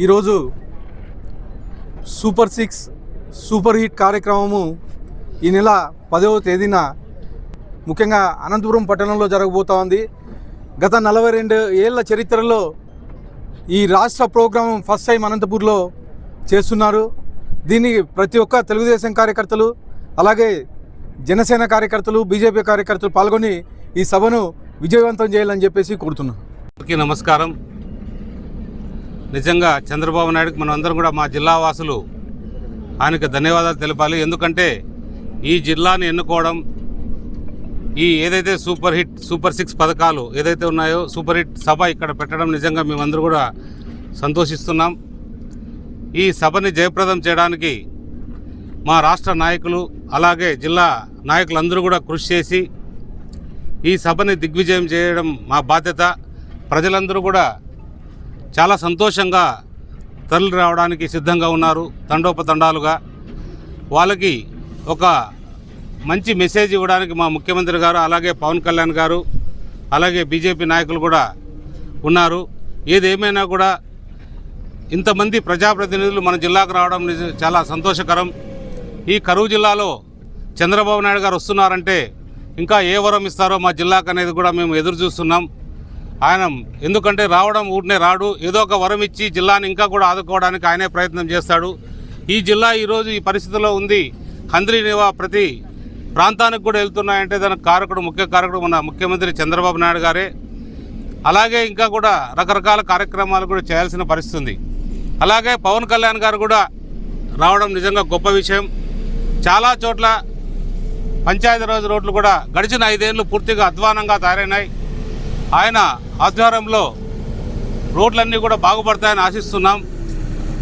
ఈరోజు super six super hit కార్యక్రమము ఈ నెల పదవ తేదీన ముఖ్యంగా అనంతపురం పట్టణంలో జరగబోతా ఉంది. గత నలభై రెండు ఏళ్ళ చరిత్రలో ఈ రాష్ట్ర ప్రోగ్రాం ఫస్ట్ టైం అనంతపూర్లో చేస్తున్నారు. దీన్ని ప్రతి ఒక్క తెలుగుదేశం కార్యకర్తలు అలాగే జనసేన కార్యకర్తలు బీజేపీ కార్యకర్తలు పాల్గొని ఈ సభను విజయవంతం చేయాలని చెప్పేసి కోరుతున్నాను నమస్కారం. నిజంగా చంద్రబాబు నాయుడుకి మనం అందరం కూడా మా జిల్లా వాసులు ఆయనకు ధన్యవాదాలు తెలపాలి. ఎందుకంటే ఈ జిల్లాని ఎన్నుకోవడం ఈ ఏదైతే సూపర్ హిట్ సూపర్ సిక్స్ పథకాలు ఏదైతే ఉన్నాయో సూపర్ హిట్ సభ ఇక్కడ పెట్టడం నిజంగా మేమందరూ కూడా సంతోషిస్తున్నాం. ఈ సభని జయప్రదం చేయడానికి మా రాష్ట్ర నాయకులు అలాగే జిల్లా నాయకులందరూ కూడా కృషి చేసి ఈ సభని దిగ్విజయం చేయడం మా బాధ్యత. ప్రజలందరూ కూడా చాలా సంతోషంగా తరలి రావడానికి సిద్ధంగా ఉన్నారు తండోపతండాలుగా. వాళ్ళకి ఒక మంచి మెసేజ్ ఇవ్వడానికి మా ముఖ్యమంత్రి గారు అలాగే పవన్ కళ్యాణ్ గారు అలాగే బీజేపీ నాయకులు కూడా ఉన్నారు. ఏదేమైనా కూడా ఇంతమంది ప్రజాప్రతినిధులు మన జిల్లాకు రావడం చాలా సంతోషకరం. ఈ కరువు జిల్లాలో చంద్రబాబు నాయుడు గారు వస్తున్నారంటే ఇంకా ఏ వరం ఇస్తారో మా జిల్లాకు అనేది కూడా మేము ఎదురు చూస్తున్నాం. ఆయన ఎందుకంటే రావడం ఊరినే రాడు. ఏదో ఒక వరం ఇచ్చి జిల్లాని ఇంకా కూడా ఆదుకోవడానికి ఆయనే ప్రయత్నం చేస్తాడు. ఈ జిల్లా ఈరోజు ఈ పరిస్థితిలో ఉంది. హంద్రి నివా ప్రతి ప్రాంతానికి కూడా వెళ్తున్నాయంటే దానికి కారకుడు ముఖ్య కారకుడు మన ముఖ్యమంత్రి చంద్రబాబు నాయుడు గారే. అలాగే ఇంకా కూడా రకరకాల కార్యక్రమాలు కూడా చేయాల్సిన పరిస్థితి ఉంది. అలాగే పవన్ కళ్యాణ్ గారు కూడా రావడం నిజంగా గొప్ప విషయం. చాలా చోట్ల పంచాయతీ రోజు రోడ్లు కూడా గడిచిన ఐదేళ్ళు పూర్తిగా అధ్వానంగా తయారైనాయి. ఆయన ఆధ్వర్యంలో రోడ్లన్నీ కూడా బాగుపడతాయని ఆశిస్తున్నాం.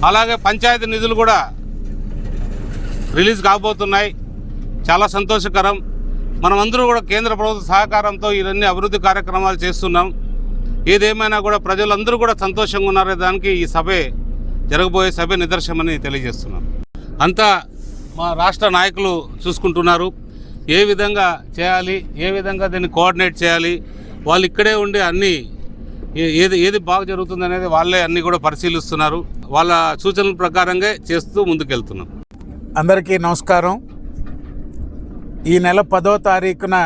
అలాగే పంచాయతీ నిధులు కూడా రిలీజ్ కాబోతున్నాయి. చాలా సంతోషకరం. మనమందరూ కూడా కేంద్ర ప్రభుత్వ సహకారంతో ఇవన్నీ అభివృద్ధి కార్యక్రమాలు చేస్తున్నాం. ఏదేమైనా కూడా ప్రజలందరూ కూడా సంతోషంగా ఉన్నారే దానికి ఈ సభే జరగబోయే సభ నిదర్శనమని తెలియజేస్తున్నాం. అంతా మా రాష్ట్ర నాయకులు చూసుకుంటున్నారు. ఏ విధంగా చేయాలి ఏ విధంగా దీన్ని కోఆర్డినేట్ చేయాలి వాళ్ళు ఇక్కడే ఉండి అన్నీ ఏ- ఏది ఏది బాగా జరుగుతుంది అనేది వాళ్ళే అన్నీ కూడా పరిశీలిస్తున్నారు. వాళ్ళ సూచనల ప్రకారంగా చేస్తూ ముందుకెళ్తున్నారు అందరికీ నమస్కారం. ఈ నెల పదో తారీఖున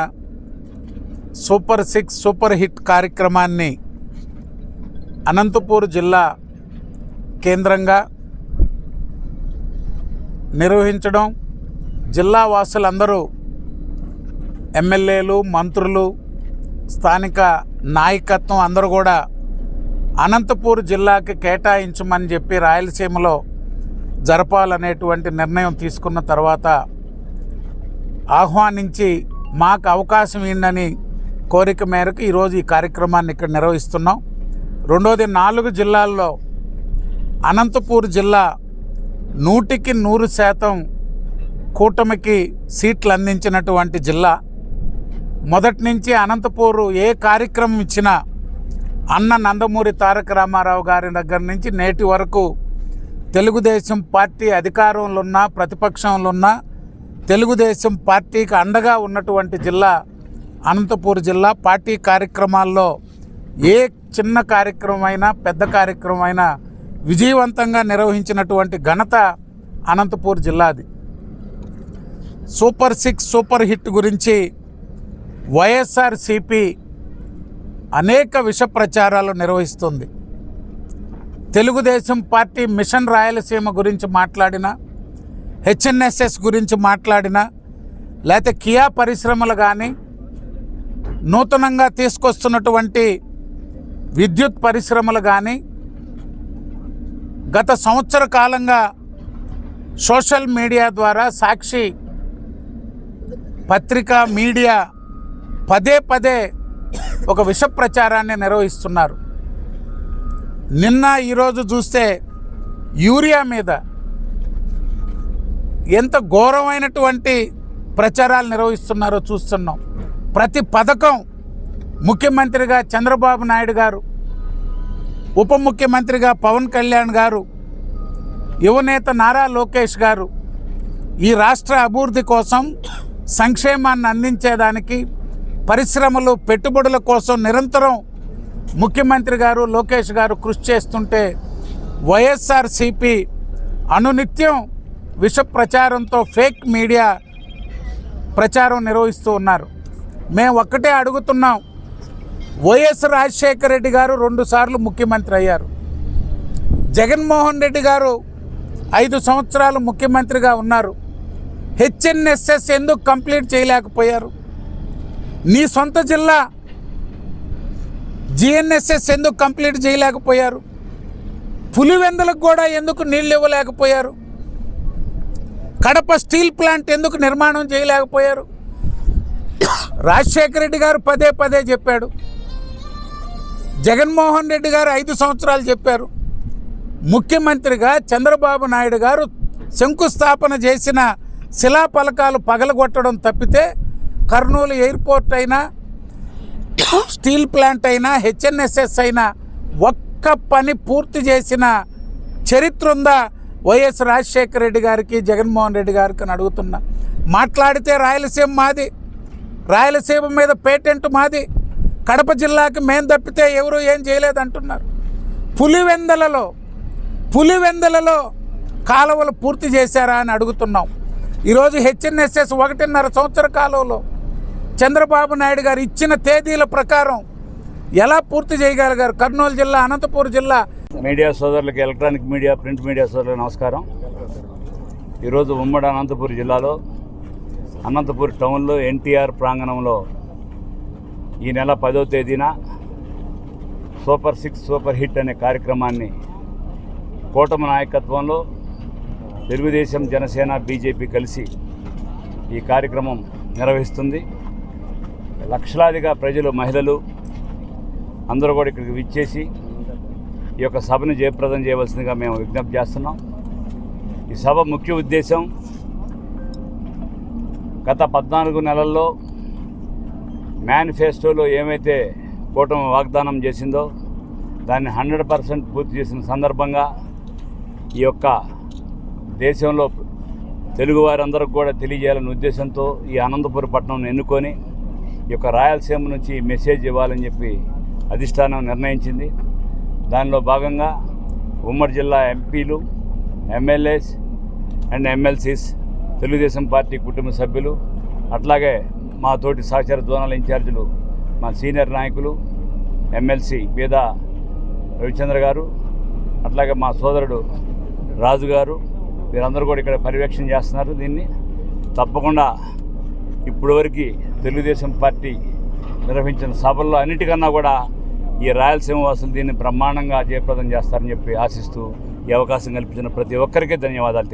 సూపర్ సిక్స్ సూపర్ హిట్ కార్యక్రమాన్ని అనంతపూర్ జిల్లా కేంద్రంగా నిర్వహించడం జిల్లా వాసులందరూ ఎమ్మెల్యేలు మంత్రులు స్థానిక నాయకత్వం అందరూ కూడా అనంతపూర్ జిల్లాకి కేటాయించమని చెప్పి రాయలసీమలో జరపాలనేటువంటి నిర్ణయం తీసుకున్న తర్వాత ఆహ్వానించి మాకు అవకాశం ఏంటని కోరిక మేరకు ఈరోజు ఈ కార్యక్రమాన్ని ఇక్కడ నిర్వహిస్తున్నాం. రెండోది నాలుగు జిల్లాల్లో అనంతపూర్ జిల్లా నూటికి నూరు శాతం కూటమికి సీట్లు అందించినటువంటి జిల్లా. మొదటి నుంచి అనంతపూరు ఏ కార్యక్రమం ఇచ్చినా అన్న నందమూరి తారక రామారావు గారి దగ్గర నుంచి నేటి వరకు తెలుగుదేశం పార్టీ అధికారంలో ఉన్న ప్రతిపక్షంలో ఉన్న తెలుగుదేశం పార్టీకి అండగా ఉన్నటువంటి జిల్లా అనంతపూర్ జిల్లా పార్టీ కార్యక్రమాల్లో ఏ చిన్న కార్యక్రమమైనా పెద్ద కార్యక్రమం అయినా విజయవంతంగా నిర్వహించినటువంటి ఘనత అనంతపూర్ జిల్లాది. సూపర్ సిక్స్ సూపర్ హిట్ గురించి వైఎస్ఆర్సిపి అనేక విష ప్రచారాలు నిర్వహిస్తుంది. తెలుగుదేశం పార్టీ మిషన్ రాయలసీమ గురించి మాట్లాడిన హెచ్ఎన్ఎస్ఎస్ గురించి మాట్లాడిన లేకపోతే కియా పరిశ్రమలు కానీ నూతనంగా తీసుకొస్తున్నటువంటి విద్యుత్ పరిశ్రమలు కానీ గత సంవత్సర కాలంగా సోషల్ మీడియా ద్వారా సాక్షి పత్రిక మీడియా పదే పదే ఒక విష ప్రచారాన్ని నిర్వహిస్తున్నారు. నిన్న ఈరోజు చూస్తే యూరియా మీద ఎంత ఘోరమైనటువంటి ప్రచారాలు నిర్వహిస్తున్నారో చూస్తున్నాం. ప్రతి పథకం ముఖ్యమంత్రిగా చంద్రబాబు నాయుడు గారు ఉప ముఖ్యమంత్రిగా పవన్ కళ్యాణ్ గారు యువనేత నారా లోకేష్ గారు ఈ రాష్ట్ర అభివృద్ధి కోసం సంక్షేమాన్ని అందించేదానికి పరిశ్రమలు పెట్టుబడుల కోసం నిరంతరం ముఖ్యమంత్రి గారు లోకేష్ గారు కృషి చేస్తుంటే వైఎస్ఆర్సిపి అనునిత్యం విష ప్రచారంతో ఫేక్ మీడియా ప్రచారం నిర్వహిస్తూ ఉన్నారు. మేము ఒక్కటే అడుగుతున్నాం. వైఎస్ రాజశేఖర రెడ్డి గారు రెండుసార్లు ముఖ్యమంత్రి అయ్యారు. జగన్మోహన్ రెడ్డి గారు ఐదు సంవత్సరాలు ముఖ్యమంత్రిగా ఉన్నారు. హెచ్ఎన్ఎస్ఎస్ ఎందుకు కంప్లీట్ చేయలేకపోయారు? నీ సొంత జిల్లా జిఎన్ఎస్ఎస్ ఎందుకు కంప్లీట్ చేయలేకపోయారు? పులివెందులకు కూడా ఎందుకు నీళ్ళు ఇవ్వలేకపోయారు? కడప స్టీల్ ప్లాంట్ ఎందుకు నిర్మాణం చేయలేకపోయారు? రాజశేఖర రెడ్డి గారు పదే పదే చెప్పాడు. జగన్మోహన్ రెడ్డి గారు ఐదు సంవత్సరాలు చెప్పారు. ముఖ్యమంత్రిగా చంద్రబాబు నాయుడు గారు శంకుస్థాపన చేసిన శిలాఫలకాలు పగలగొట్టడం తప్పితే కర్నూలు ఎయిర్పోర్ట్ అయినా స్టీల్ ప్లాంట్ అయినా హెచ్ఎన్ఎస్ఎస్ అయినా ఒక్క పని పూర్తి చేసిన చరిత్ర ఉందా? వైఎస్ రాజశేఖర రెడ్డి గారికి జగన్మోహన్ రెడ్డి గారికి అని అడుగుతున్నా. మాట్లాడితే రాయలసీమ మాది. రాయలసీమ మీద పేటెంట్ మాది. కడప జిల్లాకి మేం తప్పితే ఎవరు ఏం చేయలేదు అంటున్నారు పులివెందలలో పులివెందలలో కాలువలు పూర్తి చేశారా అని అడుగుతున్నాం. ఈరోజు హెచ్ఎన్ఎస్ఎస్ ఒకటిన్నర సంవత్సర కాలంలో చంద్రబాబు నాయుడు గారు ఇచ్చిన తేదీల ప్రకారం ఎలా పూర్తి చేయగలిగారు? కర్నూలు జిల్లా అనంతపూర్ జిల్లా? మీడియా సోదరులకు ఎలక్ట్రానిక్ మీడియా ప్రింట్ మీడియా సోదరులకు నమస్కారం. ఈరోజు ఉమ్మడి అనంతపురం జిల్లాలో అనంతపూర్ టౌన్లో ఎన్టీఆర్ ప్రాంగణంలో ఈ నెల పదో తేదీన సూపర్ సిక్స్ సూపర్ హిట్ అనే కార్యక్రమాన్ని కూటమి నాయకత్వంలో తెలుగుదేశం జనసేన బీజేపీ కలిసి ఈ కార్యక్రమం నిర్వహిస్తుంది. లక్షలాదిగా ప్రజలు మహిళలు అందరూ కూడా ఇక్కడికి విచ్చేసి ఈ యొక్క సభను జయప్రదం చేయవలసిందిగా మేము విజ్ఞప్తి చేస్తున్నాం. ఈ సభ ముఖ్య ఉద్దేశం గత పద్నాలుగు నెలల్లో మేనిఫెస్టోలో ఏమైతే కూటమి వాగ్దానం చేసిందో దాన్ని హండ్రెడ్ పర్సెంట్ పూర్తి చేసిన సందర్భంగా ఈ యొక్క దేశంలో తెలుగువారందరికి కూడా తెలియజేయాలనే ఉద్దేశంతో ఈ అనంతపురం పట్టణం ఎన్నుకొని ఈ యొక్క రాయలసీమ నుంచి మెసేజ్ ఇవ్వాలని చెప్పి అధిష్టానం నిర్ణయించింది. దానిలో భాగంగా ఉమ్మడి జిల్లా ఎంపీలు MLAs and MLCs Telugu Desam Party కుటుంబ సభ్యులు అట్లాగే మా తోటి సహచర జోనల్ ఇన్ఛార్జీలు మా సీనియర్ నాయకులు ఎమ్మెల్సీ బీద రవిచంద్ర గారు అట్లాగే మా సోదరుడు రాజు గారు వీరందరూ కూడా ఇక్కడ పర్యవేక్షణ చేస్తున్నారు దీన్ని. తప్పకుండా ఇప్పటివరకు తెలుగుదేశం పార్టీ నిర్వహించిన సభల్లో అన్నిటికన్నా కూడా ఈ రాయలసీమ వాసులు దీన్ని బ్రహ్మాండంగా జయప్రదం చేస్తారని చెప్పి ఆశిస్తూ ఈ అవకాశం కల్పించిన ప్రతి ఒక్కరికి ధన్యవాదాలు తెలియ